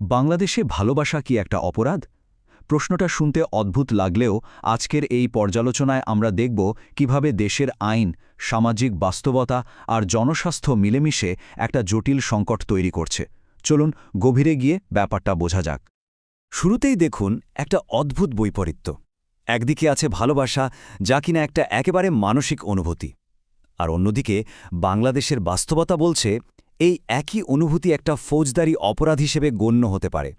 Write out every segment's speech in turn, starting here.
বাংলাদেশে ভালোবাসা কি একটা অপরাধ? প্রশ্নটা শুনতে অদ্ভুত লাগলেও আজকের এই পর্যালোচনায় আমরা দেখব কীভাবে দেশের আইন, সামাজিক বাস্তবতা আর জনস্বাস্থ্য মিলেমিশে একটা জটিল সংকট তৈরি করছে। চলুন গভীরে গিয়ে ব্যাপারটা বোঝা যাক। শুরুতেই দেখুন একটা অদ্ভুত বৈপরীত্য। একদিকে আছে ভালোবাসা, যা কিনা একটা একেবারে মানসিক অনুভূতি। আর অন্যদিকে বাংলাদেশের বাস্তবতা বলছে এই একই অনুভূতি একটা ফৌজদারি অপরাধ হিসেবে গণ্য হতে পারে।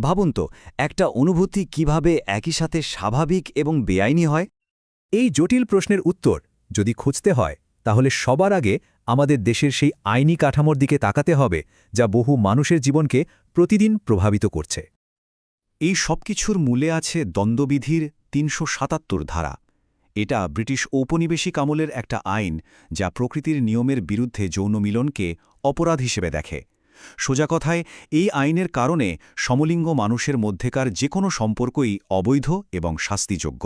ভাবুন তো, একটা অনুভূতি কীভাবে একই সাথে স্বাভাবিক এবং বেআইনি হয়? এই জটিল প্রশ্নের উত্তর যদি খুঁজতে হয়, তাহলে সবার আগে আমাদের দেশের সেই আইনি কাঠামোর দিকে তাকাতে হবে, যা বহু মানুষের জীবনকে প্রতিদিন প্রভাবিত করছে। এই সবকিছুর মূলে আছে দ্বন্দ্ববিধির তিনশো সাতাত্তর ধারা। এটা ব্রিটিশ ঔপনিবেশিক আমলের একটা আইন যা প্রকৃতির নিয়মের বিরুদ্ধে যৌন মিলনকে অপরাধ হিসেবে দেখে। সোজা কথায়, এই আইনের কারণে সমলিঙ্গ মানুষের মধ্যেকার যে কোনো সম্পর্কই অবৈধ এবং শাস্তিযোগ্য।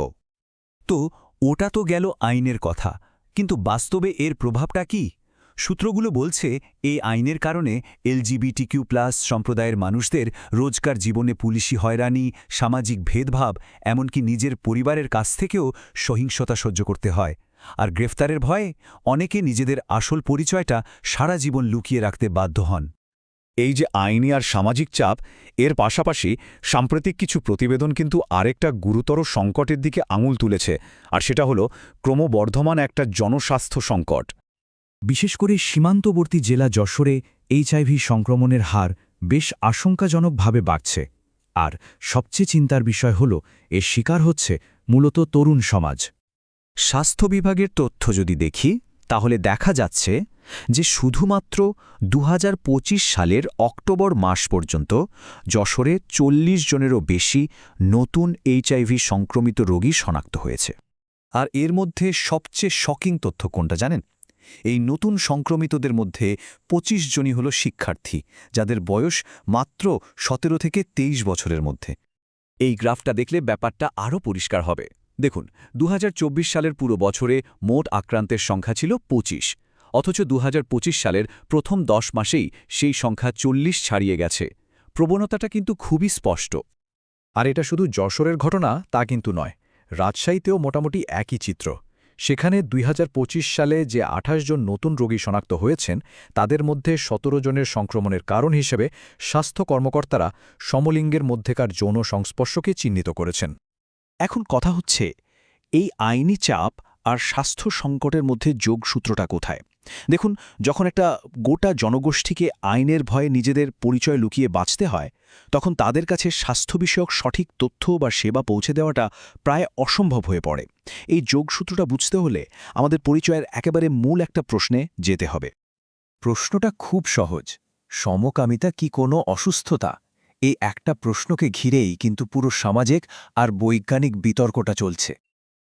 তো ওটা তো গেল আইনের কথা, কিন্তু বাস্তবে এর প্রভাবটা কি? সূত্রগুলো বলছে, এই আইনের কারণে এলজিবিটিকিউ প্লাস সম্প্রদায়ের মানুষদের রোজকার জীবনে পুলিশি হয়রানি, সামাজিক ভেদভাব, এমনকি নিজের পরিবারের কাছ থেকেও সহিংসতা সহ্য করতে হয়। আর গ্রেফতারের ভয়ে অনেকে নিজেদের আসল পরিচয়টা সারা জীবন লুকিয়ে রাখতে বাধ্য হন। এই যে আইনি আর সামাজিক চাপ, এর পাশাপাশি সাম্প্রতিক কিছু প্রতিবেদন কিন্তু আরেকটা গুরুতর সংকটের দিকে আঙুল তুলেছে, আর সেটা হলো ক্রমবর্ধমান একটা জনস্বাস্থ্য সংকট। বিশেষ করে সীমান্তবর্তী জেলা যশোরে এইচআইভি সংক্রমণের হার বেশ আশঙ্কাজনকভাবে বাড়ছে। আর সবচেয়ে চিন্তার বিষয় হল, এর শিকার হচ্ছে মূলত তরুণ সমাজ। স্বাস্থ্য বিভাগের তথ্য যদি দেখি, তাহলে দেখা যাচ্ছে যে শুধুমাত্র দু হাজার পঁচিশ সালের অক্টোবর মাস পর্যন্ত যশোরে চল্লিশ জনেরও বেশি নতুন এইচআইভি সংক্রমিত রোগী শনাক্ত হয়েছে। আর এর মধ্যে সবচেয়ে শকিং তথ্য কোনটা জানেন? এই নতুন সংক্রমিতদের মধ্যে ২৫ জনই হল শিক্ষার্থী, যাদের বয়স মাত্র সতেরো থেকে ২৩ বছরের মধ্যে। এই গ্রাফটা দেখলে ব্যাপারটা আরও পরিষ্কার হবে। দেখুন, দুহাজার চব্বিশ সালের পুরো বছরে মোট আক্রান্তের সংখ্যা ছিল ২৫ অথচ দুহাজার পঁচিশ সালের প্রথম দশ মাসেই সেই সংখ্যা চল্লিশ ছাড়িয়ে গেছে। প্রবণতাটা কিন্তু খুবই স্পষ্ট। আর এটা শুধু যশোরের ঘটনা তা কিন্তু নয়, রাজশাহীতেও মোটামুটি একই চিত্র। সেখানে দুই হাজার পঁচিশ সালে যে ২৮ জন নতুন রোগী শনাক্ত হয়েছেন, তাদের মধ্যে ১৭ জনের সংক্রমণের কারণ হিসেবে স্বাস্থ্য কর্মকর্তারা সমলিঙ্গের মধ্যেকার যৌন সংস্পর্শকে চিহ্নিত করেছেন। এখন কথা হচ্ছে, এই আইনি চাপ আর স্বাস্থ্য সংকটের মধ্যে যোগসূত্রটা কোথায়? দেখুন, যখন একটা গোটা জনগোষ্ঠীকে আইনের ভয়ে নিজেদের পরিচয় লুকিয়ে বাঁচতে হয়, তখন তাদের কাছে স্বাস্থ্য বিষয়ক সঠিক তথ্য বা সেবা পৌঁছে দেওয়াটা প্রায় অসম্ভব হয়ে পড়ে। এই যোগসূত্রটা বুঝতে হলে আমাদের পরিচয়ের একেবারে মূল একটা প্রশ্নে যেতে হবে। প্রশ্নটা খুব সহজ। সমকামিতা কি কোনো অসুস্থতা? এই একটা প্রশ্নকে ঘিরেই কিন্তু পুরো সামাজিক আর বৈজ্ঞানিক বিতর্কটা চলছে।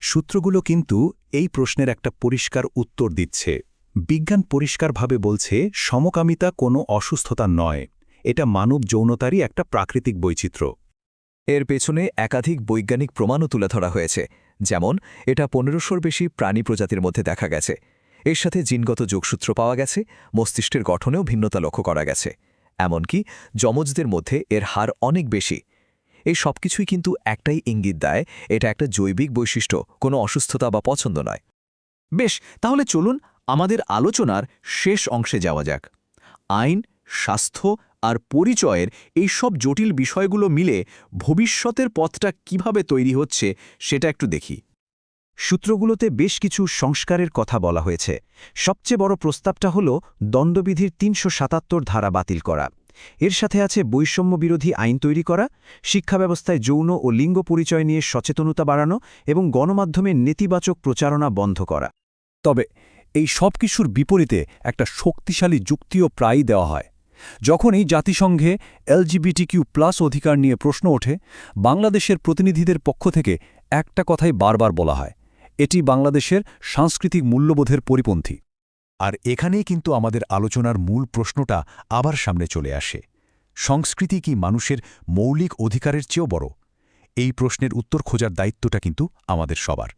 সূত্রগুলো কিন্তু এই প্রশ্নের একটা পরিষ্কার উত্তর দিচ্ছে। বিজ্ঞান পরিষ্কারভাবে বলছে, সমকামিতা কোনো অসুস্থতা নয়। এটা মানব যৌনতারই একটা প্রাকৃতিক বৈচিত্র্য। এর পেছনে একাধিক বৈজ্ঞানিক প্রমাণও তুলে ধরা হয়েছে। যেমন, এটা পনেরোশোর বেশি প্রাণী প্রজাতির মধ্যে দেখা গেছে। এর সাথে জিনগত যোগসূত্র পাওয়া গেছে, মস্তিষ্কের গঠনেও ভিন্নতা লক্ষ্য করা গেছে। এমনকি, যমজদের মধ্যে এর হার অনেক বেশি। এই সবকিছুই কিন্তু একটাই ইঙ্গিত দেয়, এটা একটা জৈবিক বৈশিষ্ট্য, কোনো অসুস্থতা বা পছন্দ নয়। বেশ, তাহলে চলুন আমাদের আলোচনার শেষ অংশে যাওয়া যাক। আইন, স্বাস্থ্য আর পরিচয়ের এই সব জটিল বিষয়গুলো মিলে ভবিষ্যতের পথটা কীভাবে তৈরি হচ্ছে সেটা একটু দেখি। সূত্রগুলোতে বেশ কিছু সংস্কারের কথা বলা হয়েছে। সবচেয়ে বড় প্রস্তাবটা হল দণ্ডবিধির তিনশো সাতাত্তর ধারা বাতিল করা। এর সাথে আছে বৈষম্য বিরোধী আইন তৈরি করা, শিক্ষা ব্যবস্থায় যৌন ও লিঙ্গ পরিচয় নিয়ে সচেতনতা বাড়ানো এবং গণমাধ্যমে নেতিবাচক প্রচারণা বন্ধ করা। তবে এই সব কিছুর বিপরীতে একটা শক্তিশালী যুক্তিও প্রায়ই দেওয়া হয়। যখনই জাতিসংঘে এলজিবিটিকিউ প্লাস অধিকার নিয়ে প্রশ্ন ওঠে, বাংলাদেশের প্রতিনিধিদের পক্ষ থেকে একটা কথাই বারবার বলা হয়, এটি বাংলাদেশের সাংস্কৃতিক মূল্যবোধের পরিপন্থী। আর এখানেই কিন্তু আমাদের আলোচনার মূল প্রশ্নটা আবার সামনে চলে আসে, সংস্কৃতি কি মানুষের মৌলিক অধিকারের চেয়েও বড়? এই প্রশ্নের উত্তর খোঁজার দায়িত্বটা কিন্তু আমাদের সবার।